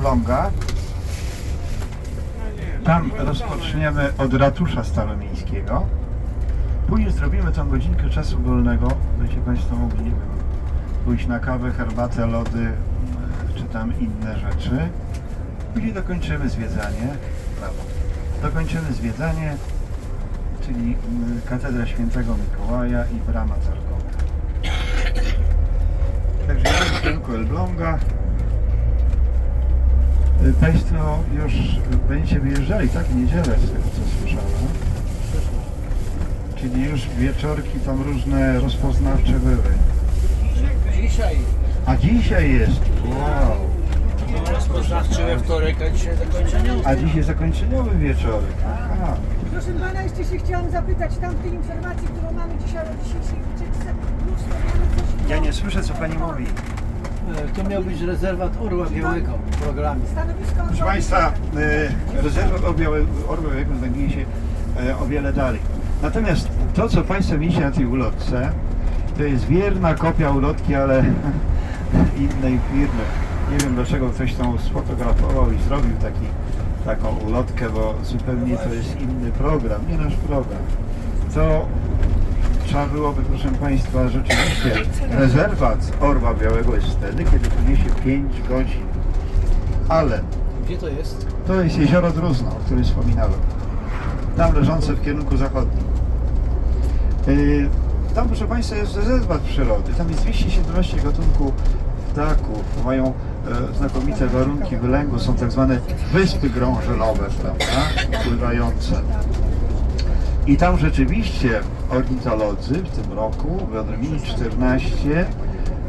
Elbląga. Tam rozpoczniemy od ratusza staromiejskiego. Później zrobimy tą godzinkę czasu wolnego. Będziecie Państwo mogli, pójść na kawę, herbatę, lody, e, czy tam inne rzeczy. Później dokończymy zwiedzanie. Brawo. Dokończymy zwiedzanie, czyli mm, Katedra Świętego Mikołaja i Brama Targowa. Także jedziemy w Elbląga. Y, Państwo już będziecie wyjeżdżali, tak? W niedzielę, z tego co słyszałem. Czyli już wieczorki tam różne rozpoznawcze były. Dzisiaj A dzisiaj jest! Wow! rozpoznawczy we wtorek, a dzisiaj zakończeniowy. A dzisiaj zakończeniowy wieczorek. Aha. Proszę pana, jeszcze się chciałam zapytać, tam w tej informacji, którą mamy dzisiaj o dzisiejszej wycieczce, Ja nie słyszę, co Pani mówi. E, To miał być rezerwat Orła Białego w programie. Stanowisko Proszę Państwa, y, rezerwa Orbiałego Orbiałego znajduje się y, o wiele dalej. Natomiast to, co Państwo widzicie na tej ulotce, to jest wierna kopia ulotki, ale innej firmy. Nie wiem dlaczego ktoś tą sfotografował i zrobił taki, taką ulotkę, bo zupełnie to jest inny program, nie nasz program. To trzeba byłoby, proszę Państwa, rzeczywiście rezerwat Orła Białego jest wtedy, kiedy tu niesie 5 godzin. Ale Gdzie to jest? to jest jezioro Druzno, o którym wspominałem. Tam leżące w kierunku zachodnim. Yy, Tam, proszę Państwa, jest rezerwat przyrody. Tam jest 217 gatunków ptaków. Mają e, znakomite warunki wylęgu. Są tak zwane wyspy grążelowe, prawda? Pływające. I tam rzeczywiście ornitolodzy w tym roku wyodrobili 14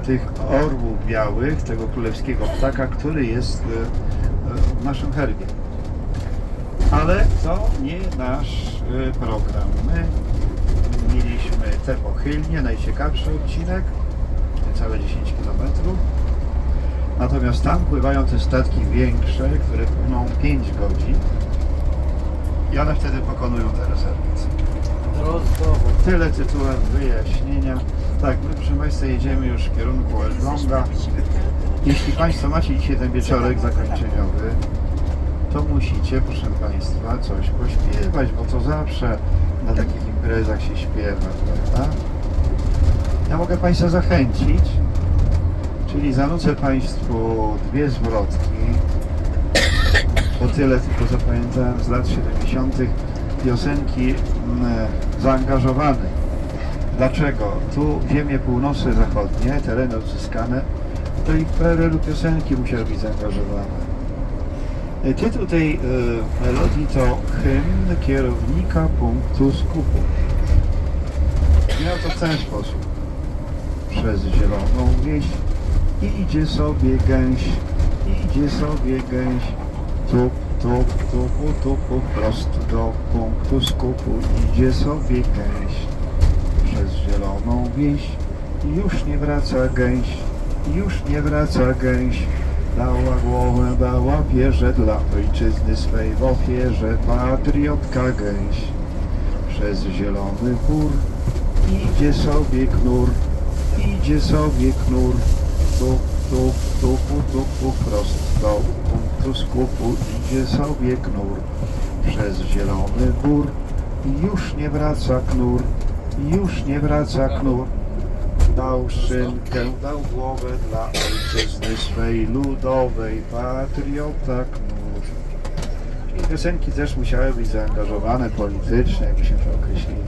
tych orłów białych, tego królewskiego ptaka, który jest e, e, w naszym herbie. Ale to nie nasz e, program. My mieliśmy te pochylnie, najciekawszy odcinek, niecałe 10 km. Natomiast tam pływają te statki większe, które płyną 5 godzin i one wtedy pokonują. Tyle tytułem wyjaśnienia. Tak, my proszę Państwa jedziemy już w kierunku Elbląga. Jeśli Państwo macie dzisiaj ten wieczorek zakończeniowy, to musicie, proszę Państwa, coś pośpiewać, bo to zawsze na takich imprezach się śpiewa, prawda? Ja mogę Państwa zachęcić, czyli zanucę Państwu dwie zwrotki, bo tyle tylko zapamiętałem z lat 70. piosenki zaangażowane. Dlaczego? Tu ziemie północne, zachodnie, tereny odzyskane, to i PRL-u piosenki musiały być zaangażowane. E, Tytuł tej e, melodii to hymn kierownika punktu skupu. Miał to w ten sposób. Przez zieloną wieś idzie sobie gęś, idzie sobie gęś, tup, tup, tupu, tupu, prosto do punktu skupu idzie sobie gęś. Przez zieloną wieś już nie wraca gęś, już nie wraca gęś. Dała głowę, dała pierze dla ojczyzny swej w ofierze, patriotka gęś. Przez zielony pór idzie sobie knur, idzie sobie knur, tup, tup, tupu, tupu, prosto punktu skupu idzie sobie knur. Przez zielony gór już nie wraca knur, już nie wraca knur. Dał szynkę, dał głowę dla ojczyzny swej ludowej, patriota knur. Czyli piosenki też musiały być zaangażowane politycznie, jakby się to określiło.